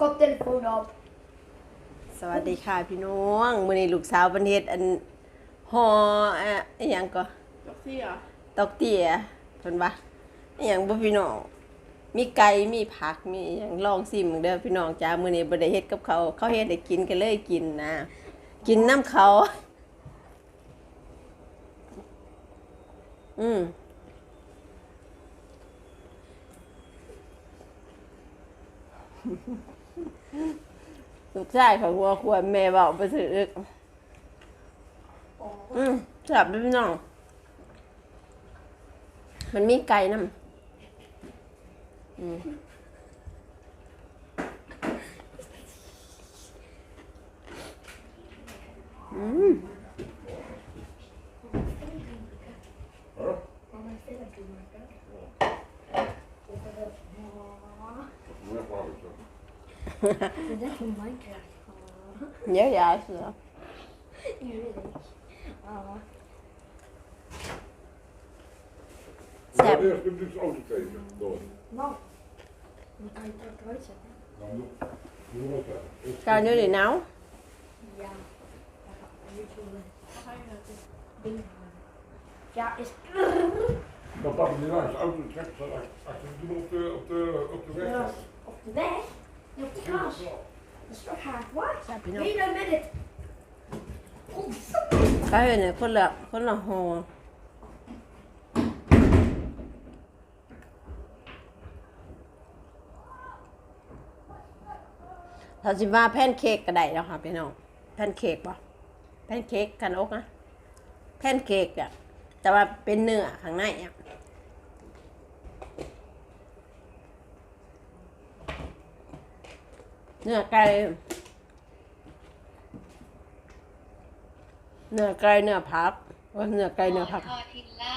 Koptelefon ab. สวัสดีค่ะพี่น้องมื้อนี้ลูกสาวเพิ่นเฮ็ดอันห่ออะอีหยังก็ดอกเสียตอกเตี๋ยเพิ่นว่าอีหยังบ่พี่น้อง มีไก่มีผักมีอีหยังลองซิมเด้อพี่น้องจ้ามื้อนี้บ่ได้เฮ็ดกับเขาวเขาเฮ็ดให้กินก็เลยกินนะ กินน้ำเขา อืม ลูกชายขาหัวควรแม่บอกไปถืออกอืมจับไปพี่น้อง มันมีไก่น้ำอืม Das Minecraft. Ja, ja, is ja. Ich will Sam. Ja, eerst dus auto tegen. Door. Nou. Dan kan je het eruit nou? Ja. Ja, is. Dan pak je die langs. Auto trekt achter de, op de weg. Ja, op de weg? En op de gras. Dat is toch hard wat? จับพี่น้อง Wait a minute. Godverdomme. ก็เห็นเนี่ยคนละคนละห่อถ้าสิมาแพนเค้กก็ได้แล้วค่ะพี่น้องแพนเค้กป่ะแพนเค้กกันอกนะแพนเค้กอะแต่ว่าเป็นเนื้อข้างในอะ เนื้อไก่เนื้อไก่เนื้อผักว่าเนื้อไก่เนื้อผัก ทอทิลล่า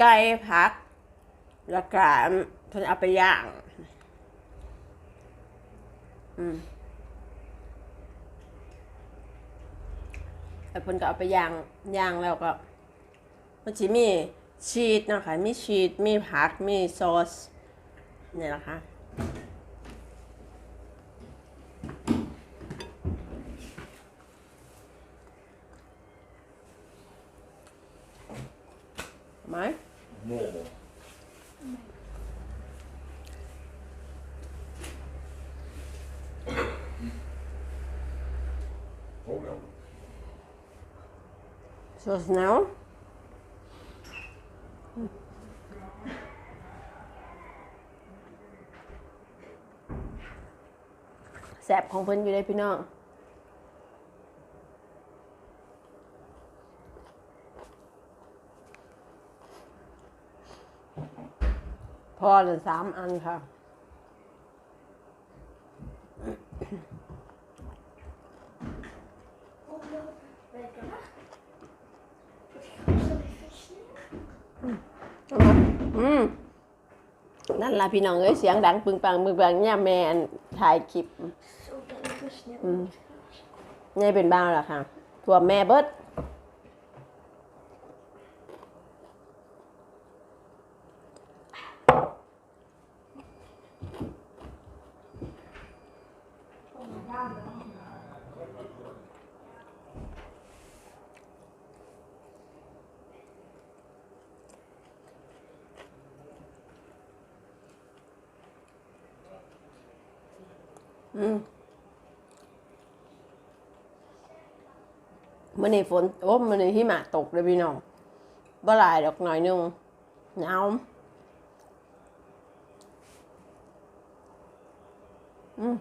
ไก่ผัก แล้วก็เพิ่นเอาไปย่าง อืมแล้วเพิ่นก็เอาไปย่างย่างแล้วก็มันสิมีชีสเนาะค่ะมีชีสมีผักมีซอสนี่แหละค่ะ ไหม Normal. Oh ja. Zo snel. แสบของเพิ่นอยู่เลยพี่น้ องพอเหลือสามอันค่ะ อืมนั่นล่ะพี่น้องเอ้ยเสียงดังปึงปังปึงปังเนี่ยแม่อันถ่ายคลิป Zo, dat is te snel. อืมนี่เป็นบ้างล่ะค่ะถั่วแม่เบิด อืมมื่อนี้ฝนโอ้มื่อนี้หิมะตกเลยพี่น้องบ่หลายดอกหน่อยหนึงหนาวอืม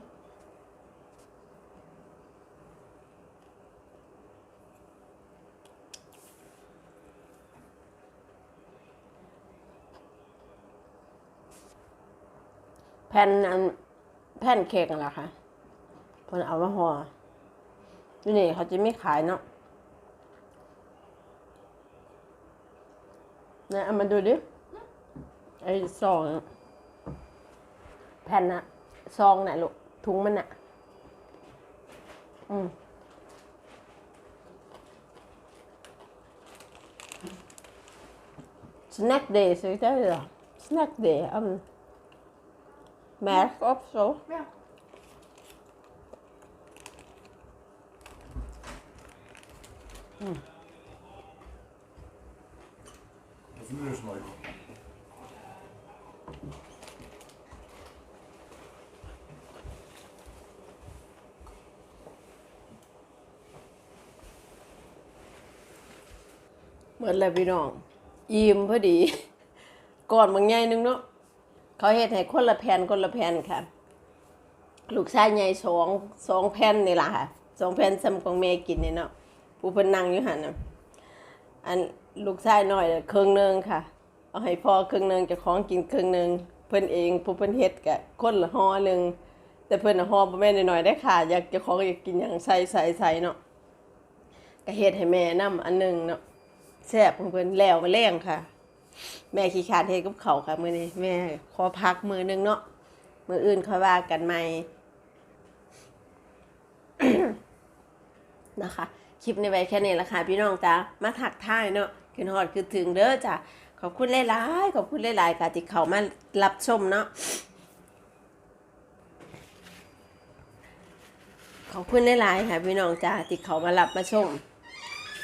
แผ่นอัน แผ่นเค้กนั่นแหละค่ะเพิ่นเอามาห่อที่นี่เขาจะไม่ขายเนาะนะเอามาดูดิ ไอ้ซองอะแผ่นอะซองน่ะลูกถุงมันอะอืม snack day ใช่ไหมเหรอ snack day อืม Märk också. Ja. Vad är det som är Hм ดแล้วพี่น้องอิ่มพอดี ก่อนบางใหญ่หนึงเนาะ เขาเฮ็ดให้คนละแผ่นคนละแผ่นค่ะ ลูกชายใหญ่สองสองแผ่นนี่ล่ะค่ะสองแผ่นซ้ำของแม่กินนี่เนาะผู้เพิ่นนั่งอยู่หั่นน่ะอันลูกชายน้อยครึ่งหนึงค่ะ เอาให้พ่อครึ่งหนึงจ้าของกินครึ่งหนึงเพิ่นเองผู้เพิ่นเฮ็ดก็คนละห่อหนึงแต่เพิ่นน่ะห่อบ่แม่นน้อยได้ค่ะ อยากจ้าของอยากกินหยังใส่ใส่ใส่เนาะก็เฮ็ดให้แม่นํอันหนึงเนาะแซ่บของเพิ่นแล้วมาแรงค่ะ แม่ขี้ขานเฮ็ดกับเขาค่ะมื้อนี้แม่ขอพักมือหนึงเนาะมืออื่นค่อยว่ากันใหม่นะคะคลิปในไว้แค่นี้ละค่ะพี่น้องจ้ามาถักท่ายเนาะขึ้นฮอดคือถึงเด้อจ้ะขอบคุณหลายๆขอบคุณหลายๆค่ะที่เขามารับชมเนาะขอบคุณหลายๆค่ะพี่น้องจ้าที่เขามารับมาชม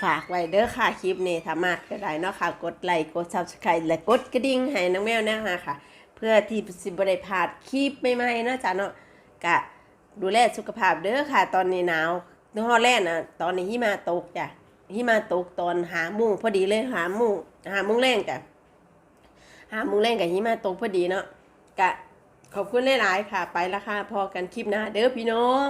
ฝากไว้เด้อค่ะคลิปนี้ถ้ามากก็ได้เนาะค่ะ กดไลค์กด Subscribe และกดกระดิ่งให้น้องแมวนะคะค่ะ เพื่อที่สิบได้พลาดคลิปใหม่ๆเนาะจ้ะเนาะกะดูแลสุขภาพเด้อค่ะ ตอนนี้หนาวในฮอแลนด์นะตอนนี้หิมะตกจ้ะหิมะตกตอนหามุงพอดีเลยหามุงหามุงแรงจ้ะหามุงแรงกับหิมะตกพอดีเนาะกะขอบคุณหลายๆค่ะ ไปละค่ะพอกันคลิปหน้าเด้อพี่น้อง